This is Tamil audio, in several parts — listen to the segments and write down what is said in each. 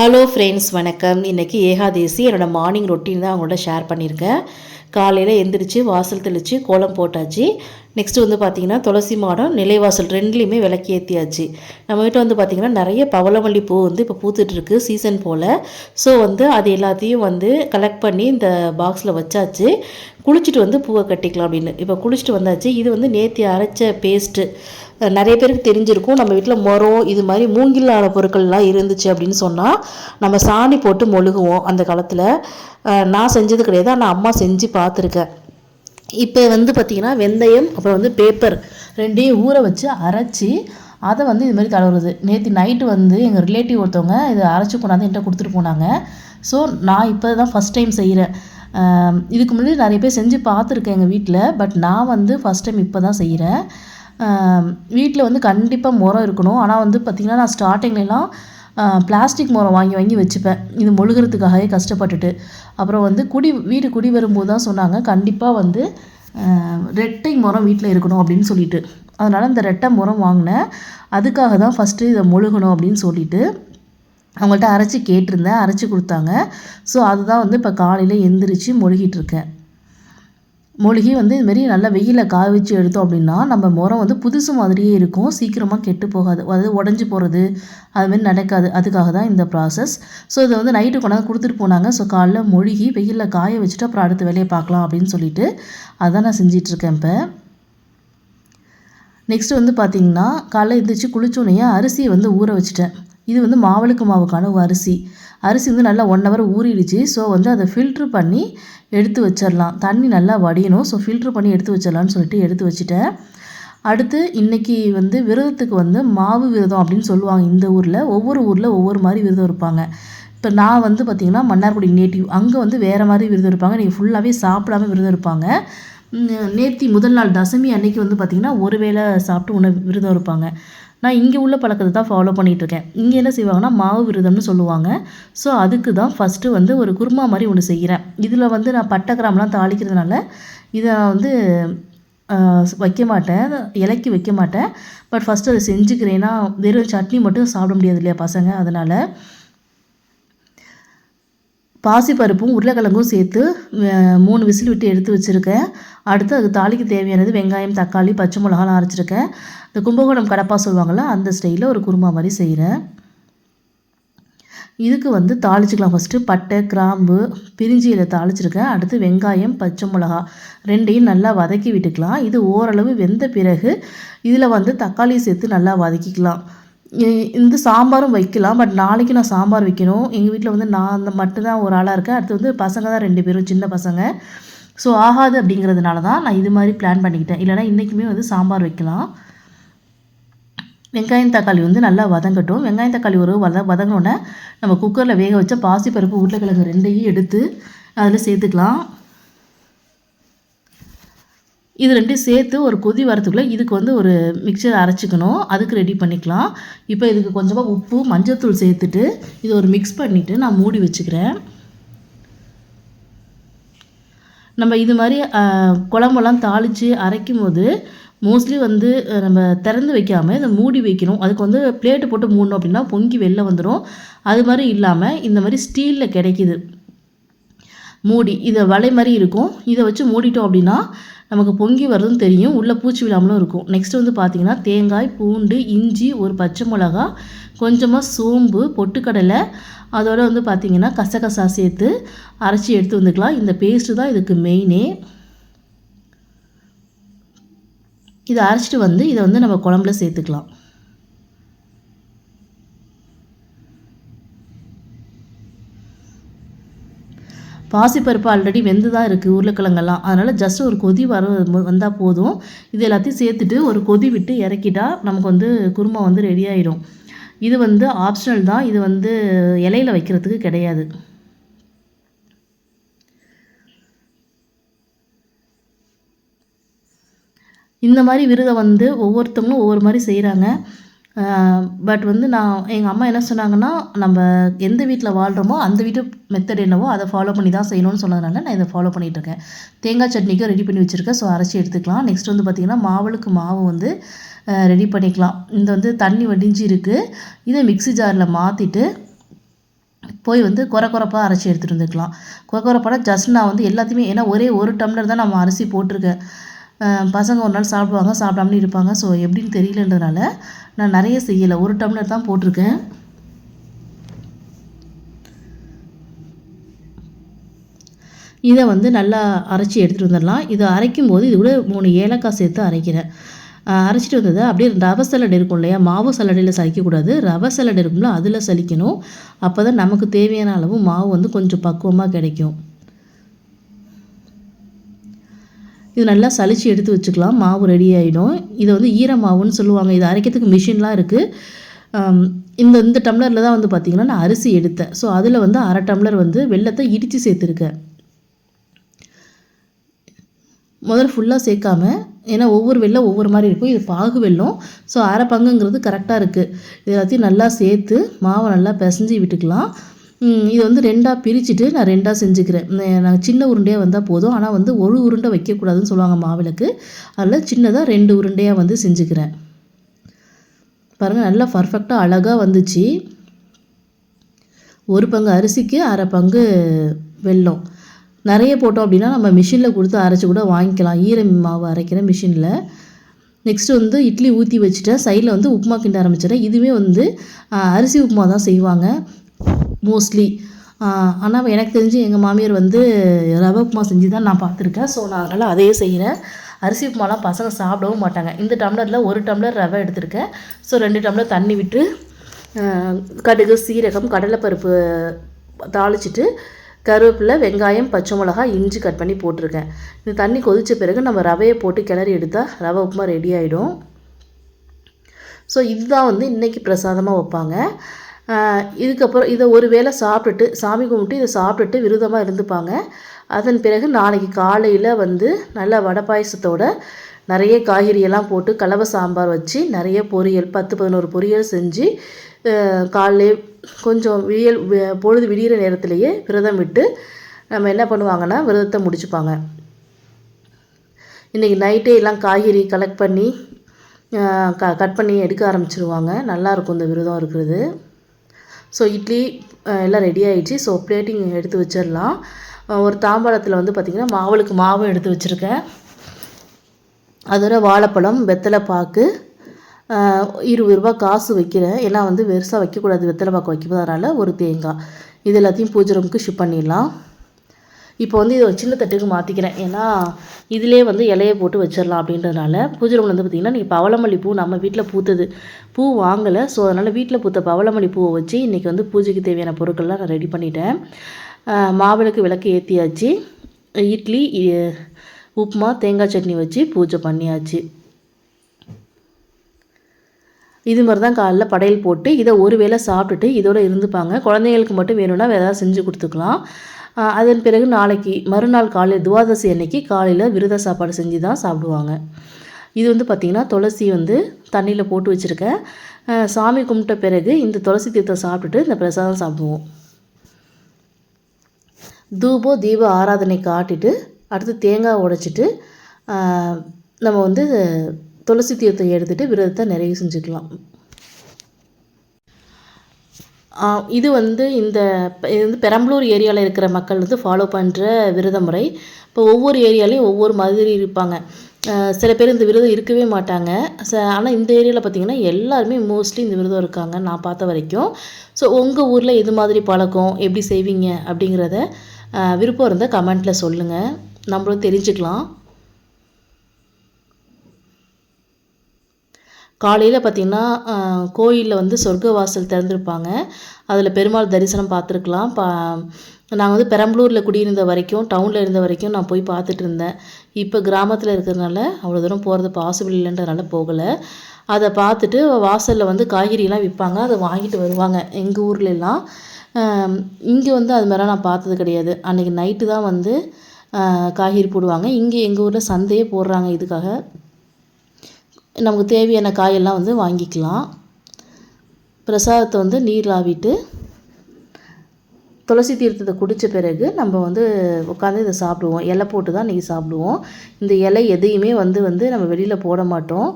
ஹலோ ஃப்ரெண்ட்ஸ் வணக்கம். இன்றைக்கி ஏகாதேசி என்னோடய மார்னிங் ரொட்டீன் தான் அவங்களோட ஷேர் பண்ணியிருக்கேன். காலையில் எந்திரிச்சு வாசல் தெளித்து கோலம் போட்டாச்சு. நெக்ஸ்ட்டு வந்து பார்த்திங்கன்னா துளசி மாடம் நிலைவாசல் ரெண்டுலேயுமே விளக்கி ஏற்றியாச்சு நம்ம வீட்டில் வந்து பார்த்திங்கன்னா நிறைய பவளமல்லி பூ வந்து இப்போ பூத்துட்ருக்கு சீசன் போல். ஸோ வந்து அது எல்லாத்தையும் வந்து கலெக்ட் பண்ணி இந்த பாக்ஸில் வச்சாச்சு. குளிச்சுட்டு வந்து பூவை கட்டிக்கலாம் அப்படின்னு. இப்போ குளிச்சுட்டு வந்தாச்சு. இது வந்து நேத்தி அரைச்ச பேஸ்ட்டு நிறைய பேருக்கு தெரிஞ்சிருக்கும். நம்ம வீட்டில் மரம் இது மாதிரி மூங்கிலான பொருட்கள்லாம் இருந்துச்சு அப்படின்னு சொன்னால் நம்ம சாணி போட்டு மொழுகுவோம் அந்த காலத்தில். நான் செஞ்சது கிடையாது. ஆனால் அம்மா செஞ்சு பார்த்துருக்கேன் இப்போ வந்து பார்த்திங்கன்னா வெந்தயம் அப்புறம் வந்து பேப்பர் ரெண்டையும் ஊற வச்சு அரைச்சி அதை வந்து இது மாதிரி தடவுறது நேற்று நைட்டு வந்து எங்கள் ரிலேட்டிவ் ஒருத்தவங்க இதை அரைச்சி கொண்டாந்து என்கிட்ட கொடுத்துட்டு போனாங்க. ஸோ நான் இப்போ தான் ஃபஸ்ட் டைம் செய்கிறேன் இதுக்கு முன்னாடி நிறைய பேர் செஞ்சு பார்த்துருக்கேன் எங்கள் வீட்டில் பட் நான் வந்து ஃபஸ்ட் டைம் இப்போ தான் செய்கிறேன் வீட்டில் வந்து கண்டிப்பாக முறம் இருக்கணும். ஆனால் வந்து பார்த்திங்கன்னா நான் ஸ்டார்டிங்லலாம் பிளாஸ்டிக் முறம் வாங்கி வாங்கி வச்சுப்பேன். இது மொழுகிறதுக்காகவே கஷ்டப்பட்டுட்டு. அப்புறம் வந்து குடி வீடு குடி வரும்போது தான் சொன்னாங்க கண்டிப்பாக வந்து ரெட்டை முறம் வீட்டில் இருக்கணும் அப்படின்னு சொல்லிட்டு. அதனால் இந்த ரெட்டை முறம் வாங்கினேன். அதுக்காக தான் ஃபஸ்ட்டு இதை மொழுகணும் அப்படின்னு சொல்லிட்டு அவங்கள்ட்ட அரைச்சி கேட்டிருந்தேன் அரைச்சி கொடுத்தாங்க. ஸோ அதுதான் வந்து இப்போ காலையில் எந்திரிச்சு மொழுகிட்டுருக்கேன் மூலிகை வந்து இதுமாரி நல்லா வெயிலில் காய வச்சு எடுத்தோம் அப்படின்னா நம்ம முறம் வந்து புதுசு மாதிரியே இருக்கும். சீக்கிரமாக கெட்டு போகாது. அதாவது உடஞ்சி போகிறது அதுமாரி நடக்காது. அதுக்காக தான் இந்த ப்ராசஸ் ஸோ இதை வந்து நைட்டு கொண்டாந்து கொடுத்துட்டு போனாங்க. ஸோ காலைல மொழிகி வெயிலில் காய வச்சுட்டு அப்புறம் அடுத்த வேலையை பார்க்கலாம் அப்படின்னு சொல்லிட்டு அதான் நான் செஞ்சிட்ருக்கேன் இப்போ. நெக்ஸ்ட்டு வந்து பார்த்திங்கன்னா காலைல எழுந்திரிச்சு குளிச்சோடனே அரிசியை வந்து ஊற வச்சுட்டேன். இது வந்து மாவளுக்கு மாவுக்கான அரிசி. அரிசி வந்து நல்லா ஒன் ஹவர் ஊறிடுச்சு. ஸோ வந்து அதை ஃபில்ட்ரு பண்ணி எடுத்து வச்சிடலாம் தண்ணி நல்லா வடியணும். ஸோ ஃபில்ட்ரு பண்ணி எடுத்து வச்சிடலான்னு சொல்லிட்டு எடுத்து வச்சுட்டேன். அடுத்து இன்றைக்கி வந்து விரதத்துக்கு வந்து மாவு விரதம் அப்படின்னு சொல்லுவாங்க. இந்த ஊரில் ஒவ்வொரு ஊரில் ஒவ்வொரு மாதிரி விரதம் இருப்பாங்க. இப்போ நான் வந்து பார்த்திங்கன்னா மன்னார்குடி நேட்டிவ் அங்கே வந்து வேறு மாதிரி விரதம் இருப்பாங்க. நீங்கள் ஃபுல்லாகவே சாப்பிடாம விரதம் இருப்பாங்க. நேத்தி முதல் நாள் தசமி அன்னைக்கு வந்து பார்த்திங்கன்னா ஒரு வேளை சாப்பிட்டு உணவு விரதம் இருப்பாங்க. நான் இங்கே உள்ள பழக்கத்தை தான் ஃபாலோ பண்ணிகிட்ருக்கேன் இங்கே என்ன செய்வாங்கன்னா மாவு விரதம்னு சொல்லுவாங்க. ஸோ அதுக்கு தான் ஃபஸ்ட்டு வந்து ஒரு குருமா மாதிரி ஒன்று செய்கிறேன் இதில் வந்து நான் பட்டை கிராம்லாம் தாளிக்கிறதுனால இதை வந்து வைக்க மாட்டேன். இலக்கி வைக்க மாட்டேன். பட் ஃபஸ்ட்டு அதை செஞ்சுக்கிறேன்னா வெறும் சட்னி மட்டும் சாப்பிட முடியாது இல்லையா பசங்க? அதனால் பாசிப்பருப்பும் உருளைக்கிழங்கும் சேர்த்து மூணு விசில் விட்டு எடுத்து வச்சுருக்கேன். அடுத்து அது தாளிக்கு தேவையானது வெங்காயம் தக்காளி பச்சை மிளகாலாம் அரைச்சிருக்கேன். இந்த கும்பகோணம் கடப்பா சொல்லுவாங்கள்ல அந்த ஸ்டைலில் ஒரு குருமா மாதிரி செய்கிறேன் இதுக்கு வந்து தாளிச்சிக்கலாம் ஃபஸ்ட்டு பட்டை கிராம்பு பிரிஞ்சியில் தாளிச்சிருக்கேன். அடுத்து வெங்காயம் பச்சை மிளகா ரெண்டையும் நல்லா வதக்கி விட்டுக்கலாம். இது ஓரளவு வெந்த பிறகு இதில் வந்து தக்காளி சேர்த்து நல்லா வதக்கிக்கலாம். இந்த சாம்பாரும் வைக்கலாம் பட் நாளைக்கு நான் சாம்பார் வைக்கணும். எங்கள் வீட்டில் வந்து நான் அந்த மட்டும்தான் ஒரு ஆளாக இருக்கேன். அடுத்து வந்து பசங்க தான் ரெண்டு பேரும் சின்ன பசங்க. ஸோ ஆகாது அப்படிங்கிறதுனால தான் நான் இது மாதிரி பிளான் பண்ணிக்கிட்டேன். இல்லைனா இன்றைக்குமே வந்து சாம்பார் வைக்கலாம். வெங்காயம் தக்காளி வந்து நல்லா வதங்கட்டும். வெங்காயம் தக்காளி ஒரு வத வதங்கினோடனே நம்ம குக்கரில் வேக வச்ச பாசிப்பருப்பு உருளைக்கிழங்கு ரெண்டையும் எடுத்து அதில் சேர்த்துக்கலாம். இது ரெண்டையும் சேர்த்து ஒரு கொதி வரத்துக்குள்ளே இதுக்கு வந்து ஒரு மிக்சர் அரைச்சிக்கணும். அதுக்கு ரெடி பண்ணிக்கலாம். இப்போ இதுக்கு கொஞ்சமாக உப்பு மஞ்சத்தூள் சேர்த்துட்டு இது ஒரு மிக்ஸ் பண்ணிவிட்டு நான் மூடி வச்சுக்கிறேன். நம்ம இது மாதிரி குழம்பெல்லாம் தாளித்து அரைக்கும் போது மோஸ்ட்லி வந்து நம்ம திறந்து வைக்காமல் இதை மூடி வைக்கணும். அதுக்கு வந்து பிளேட்டு போட்டு மூடணும் அப்படின்னா பொங்கி வெளில வந்துடும் அது மாதிரி இல்லாமல் இந்த மாதிரி ஸ்டீலில் கிடைக்கிது. மூடி இதை வலை மாதிரி இருக்கும். இதை வச்சு மூடிட்டோம் அப்படின்னா நமக்கு பொங்கி வர்றதும் தெரியும். உள்ளே பூச்சி விழாமலும் இருக்கும். நெக்ஸ்ட் வந்து பார்த்திங்கன்னா தேங்காய் பூண்டு இஞ்சி ஒரு பச்சை மிளகா கொஞ்சமாக சோம்பு பொட்டுக்கடலை அதோட வந்து பார்த்திங்கன்னா கசகசா சேர்த்து அரைச்சி எடுத்து வந்துக்கலாம். இந்த பேஸ்ட்டு தான் இதுக்கு மெயினே இதை அரைச்சிட்டு வந்து இதை வந்து நம்ம குழம்புல சேர்த்துக்கலாம். பாசிப்பருப்பு ஆல்ரெடி வெந்து தான் இருக்குது உருளைக்கிழங்கெல்லாம். அதனால் ஜஸ்ட் ஒரு கொதி வர வந்தால் போதும். இது எல்லாத்தையும் சேர்த்துட்டு ஒரு கொதி விட்டு இறக்கிட்டா நமக்கு வந்து குருமா வந்து ரெடி ஆயிடும் இது வந்து ஆப்ஷனல் தான். இது வந்து இலையில் வைக்கிறதுக்கு கிடையாது. இந்த மாதிரி விருதை வந்து ஒவ்வொருத்தவங்களும் ஒவ்வொரு மாதிரி செய்கிறாங்க பட் வந்து நான் எங்கள் அம்மா என்ன சொன்னாங்கன்னா நம்ம எந்த வீட்டில் வாழ்கிறோமோ அந்த வீட்டு மெத்தட் என்னவோ அதை ஃபாலோ பண்ணி தான் செய்யணும்னு சொன்னதுனால நான் இதை ஃபாலோ பண்ணிகிட்ருக்கேன் தேங்காய் சட்னிக்கும் ரெடி பண்ணி வச்சுருக்கேன் ஸோ அரைச்சி எடுத்துக்கலாம். நெக்ஸ்ட் வந்து பார்த்திங்கன்னா மாவளுக்கு மாவு வந்து ரெடி பண்ணிக்கலாம். இந்த வந்து தண்ணி வடிஞ்சு இருக்குது இதை மிக்சி ஜாரில் மாற்றிட்டு போய் வந்து குறை குறைப்பாக அரைச்சி எடுத்துகிட்டு வந்துக்கலாம். குறை குறைப்பாக ஜஸ்ட் நான் வந்து எல்லாத்தையுமே ஏன்னா ஒரே ஒரு டம்ளர் தான் நம்ம அரிசி போட்டிருக்கேன். பசங்க ஒரு நாள் சாப்பிடுவாங்க சாப்பிடாமலே இருப்பாங்க. ஸோ எப்படின்னு தெரியலன்றதுனால நான் நிறைய செய்யலை. ஒரு டம்ளர் தான் போட்டிருக்கேன். இதை வந்து நல்லா அரைச்சி எடுத்துகிட்டு வந்துடலாம். இதை அரைக்கும் போது இது கூட மூணு ஏலக்காய் சேர்த்து அரைக்கிறேன். அரைச்சிட்டு வந்ததை அப்படியே ரவை சலடை இருக்கும் இல்லையா? மாவு சலடையில் சலிக்கக்கூடாது. ரவை சலடை இருக்கும்ல அதில் சலிக்கணும். அப்போ தான் நமக்கு தேவையான அளவு மாவு வந்து கொஞ்சம் பக்குவமாக கிடைக்கும். இது நல்லா சளிச்சு எடுத்து வச்சுக்கலாம். மாவு ரெடி ஆகிடும் இதை வந்து ஈர மாவுன்னு சொல்லுவாங்க. இது அரைக்கிறதுக்கு மிஷின்லாம் இருக்குது இந்த இந்த டம்ளரில் தான் வந்து பார்த்திங்கன்னா நான் அரிசி எடுத்தேன். ஸோ அதில் வந்து அரை டம்ளர் வந்து வெள்ளத்தை இடித்து சேர்த்துருக்கேன். முதல்ல ஃபுல்லாக சேர்க்காம ஏன்னா ஒவ்வொரு வெள்ளம் ஒவ்வொரு மாதிரி இருக்கும். இது பாகு வெல்லம். ஸோ அரை பங்குங்கிறது கரெக்டாக இருக்குது இது எல்லாத்தையும் நல்லா சேர்த்து மாவை நல்லா பிசைஞ்சு விட்டுக்கலாம். இது வந்து ரெண்டாக பிரிச்சுட்டு நான் ரெண்டாக செஞ்சுக்கிறேன். நான் சின்ன உருண்டையாக வந்தால் போதும். ஆனால் வந்து ஒரு உருண்டை வைக்கக்கூடாதுன்னு சொல்லுவாங்க மாவிளக்கு. அதில் சின்னதாக ரெண்டு உருண்டையாக வந்து செஞ்சுக்கிறேன். பாருங்கள் நல்லா பர்ஃபெக்டாக அழகாக வந்துச்சு. ஒரு பங்கு அரிசிக்கு அரை பங்கு வெல்லம். நிறைய போட்டோம் அப்படின்னா நம்ம மிஷினில் கொடுத்து அரைச்சி கூட வாங்கிக்கலாம். ஈர மாவு அரைக்கிற மிஷினில் நெக்ஸ்ட்டு வந்து இட்லி ஊற்றி வச்சுட்டேன். சைடில் வந்து உப்புமா கிண்ட ஆரம்பிச்சிட்டேன் இதுவே வந்து அரிசி உப்புமா தான் செய்வாங்க. மோஸ்ட்லி ஆனால் எனக்கு தெரிஞ்சு எங்கள் மாமியார் வந்து ரவை உப்புமா செஞ்சு தான் நான் பார்த்துருக்கேன். ஸோ நான் அதனால் அதையே செய்கிறேன் அரிசி உப்புமாலாம் பசங்க சாப்பிடவும் மாட்டாங்க. இந்த டம்ளரில் ஒரு டம்ளர் ரவை எடுத்திருக்கேன். ஸோ ரெண்டு டம்ளர் தண்ணி விட்டு கடுகு சீரகம் கடலைப்பருப்பு தாளிச்சிட்டு கருவேப்பிலை வெங்காயம் பச்சை மிளகாய் இஞ்சி கட் பண்ணி போட்டிருக்கேன். இந்த தண்ணி கொதித்த பிறகு நம்ம ரவையை போட்டு கிளறி எடுத்தால் ரவை உப்புமா ரெடி ஆகிடும் ஸோ இதுதான் வந்து இன்றைக்கி பிரசாதமாக வைப்பாங்க. இதுக்கப்புறம் இதை ஒரு வேளை சாப்பிட்டுட்டு சாமி கும்பிட்டு இதை சாப்பிட்டுட்டு விரதமாக இருந்துப்பாங்க. அதன் பிறகு நாளைக்கு காலையில் வந்து நல்ல வடை பாயசத்தோட நிறைய காய்கறியெல்லாம் போட்டு கலவை சாம்பார் வச்சு நிறைய பொரியல் பத்து பதினோரு பொரியல் செஞ்சு ஆஹ் காலையிலே கொஞ்சம் விடியல் பொழுது விடிகிற நேரத்திலேயே விரதம் விட்டு நம்ம என்ன பண்ணுவாங்கன்னா விரதத்தை முடிச்சுப்பாங்க. இன்றைக்கி நைட்டே எல்லாம் காய்கறி கலெக்ட் பண்ணி க கட் பண்ணி எடுக்க ஆரம்பிச்சிருவாங்க. நல்லாயிருக்கும் இந்த விரதம் இருக்கிறது. ஸோ இட்லி எல்லாம் ரெடி ஆகிடுச்சு ஸோ பிளேட்டிங் எடுத்து வச்சிடலாம். ஒரு தாம்பாளத்தில் வந்து பார்த்திங்கன்னா மாவுளுக்கு மாவும் எடுத்து வச்சுருக்கேன். அதோட வாழைப்பழம் வெத்தலை பாக்கு இருபது ரூபா காசு வைக்கிறேன். ஏன்னா வந்து பெருசாக வைக்கக்கூடாது. வெத்தலை பாக்கு வைக்கும்போது அதனால் ஒரு தேங்காய். இது எல்லாத்தையும் பூஜை ரூமுக்கு ஷிப் பண்ணிடலாம். இப்போ வந்து இதை ஒரு சின்ன தட்டுக்கு மாற்றிக்கிறேன் ஏன்னா இதிலே வந்து இலையை போட்டு வச்சிடலாம் அப்படின்றதுனால பூஜை ரூமில் வந்து பார்த்திங்கன்னா நீங்கள் பவளமல்லி பூ நம்ம வீட்டில் பூத்தது. பூ வாங்கலை. ஸோ அதனால் வீட்டில் பூத்த பவளமல்லி பூவை வச்சு இன்றைக்கி வந்து பூஜைக்கு தேவையான பொருட்கள்லாம் நான் ரெடி பண்ணிட்டேன். மாவிளக்கு விளக்கு ஏற்றியாச்சு இட்லி உப்புமா தேங்காய் சட்னி வச்சு பூஜை பண்ணியாச்சு. இது மாதிரி தான் காலைல படையல் போட்டு இதை ஒரு வேளை சாப்பிட்டுட்டு இதோட இருந்துப்பாங்க. குழந்தைங்களுக்கு மட்டும் வேணும்னா வேறு ஏதாவது செஞ்சு கொடுத்துக்கலாம். அதன் பிறகு நாளைக்கு மறுநாள் காலையில் துவாதசி அன்னைக்கு காலையில் விரத சாப்பாடு செஞ்சு தான் சாப்பிடுவாங்க. இது வந்து பார்த்திங்கன்னா துளசி வந்து தண்ணியில் போட்டு வச்சுருக்கேன் சாமி கும்பிட்ட பிறகு இந்த துளசி தீர்த்தம் சாப்பிட்டுட்டு இந்த பிரசாதம் சாப்பிடுவோம். தூபோ தீப ஆராதனை காட்டிட்டு அடுத்து தேங்காய் உடைச்சிட்டு நம்ம வந்து துளசி தீர்த்தம் எடுத்துகிட்டு விரதத்தை நிறைவு செஞ்சுக்கலாம். இது வந்து இந்த இது வந்து பெரம்பலூர் ஏரியாவில் இருக்கிற மக்கள் வந்து ஃபாலோ பண்ணுற விரத முறை இப்போ ஒவ்வொரு ஏரியாலையும் ஒவ்வொரு மாதிரி இருப்பாங்க. சில பேர் இந்த விரதம் இருக்கவே மாட்டாங்க. ச ஆனால் இந்த ஏரியாவில் பார்த்திங்கன்னா எல்லாருமே மோஸ்ட்லி இந்த விரதம் இருக்காங்க நான் பார்த்த வரைக்கும். ஸோ உங்கள் ஊரில் எது மாதிரி பழக்கம் எப்படி செய்வீங்க அப்படிங்கிறத விருப்பம் இருந்தால் கமெண்ட்டில் சொல்லுங்கள் நம்மளும் தெரிஞ்சுக்கலாம். காலையில் பார்த்திங்கன்னா கோயிலில் வந்து சொர்க்க வாசல் திறந்திருப்பாங்க. அதில் பெருமாள் தரிசனம் பார்த்துருக்கலாம் பா நாங்கள் வந்து பெரம்பலூரில் குடியிருந்த வரைக்கும் டவுனில் இருந்த வரைக்கும் நான் போய் பார்த்துட்டு இருந்தேன். இப்போ கிராமத்தில் இருக்கிறதுனால அவ்வளோ தூரம் போகிறது பாசிபிள் இல்லைன்றதுனால போகலை. அதை பார்த்துட்டு வாசலில் வந்து காய்கறிலாம் விற்பாங்க அதை வாங்கிட்டு வருவாங்க எங்கள் ஊர்லெலாம் இங்கே வந்து அது மாதிரிலாம் நான் பார்த்தது கிடையாது. அன்றைக்கி நைட்டு தான் வந்து காய்கறி போடுவாங்க. இங்கே எங்கள் ஊரில் சந்தையே போடுறாங்க இதுக்காக. நமக்கு தேவையான காயெல்லாம் வந்து வாங்கிக்கலாம். பிரசாதத்தை வந்து நீர் ஆவிட்டு துளசி தீர்த்தத்தை குடித்த பிறகு நம்ம வந்து உட்காந்து இதை சாப்பிடுவோம். இலை போட்டு தான் இன்றைக்கி சாப்பிடுவோம். இந்த இலை எதையுமே வந்து வந்து நம்ம வெளியில் போட மாட்டோம்.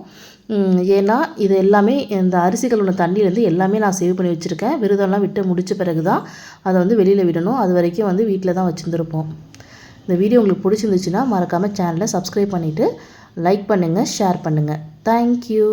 ஏன்னா இது எல்லாமே இந்த அரிசிகளோட தண்ணியிலேருந்து எல்லாமே நான் சேவ் பண்ணி வச்சுருக்கேன். விரதம்லாம் விட்டு முடித்த பிறகு தான் அதை வந்து வெளியில் விடணும். அது வரைக்கும் வந்து வீட்டில் தான் வச்சுருந்துருப்போம். இந்த வீடியோ உங்களுக்கு பிடிச்சிருந்துச்சுன்னா மறக்காமல் சேனலை சப்ஸ்கிரைப் பண்ணிவிட்டு லைக் பண்ணுங்கள் ஷேர் பண்ணுங்கள் தேங்க்யூ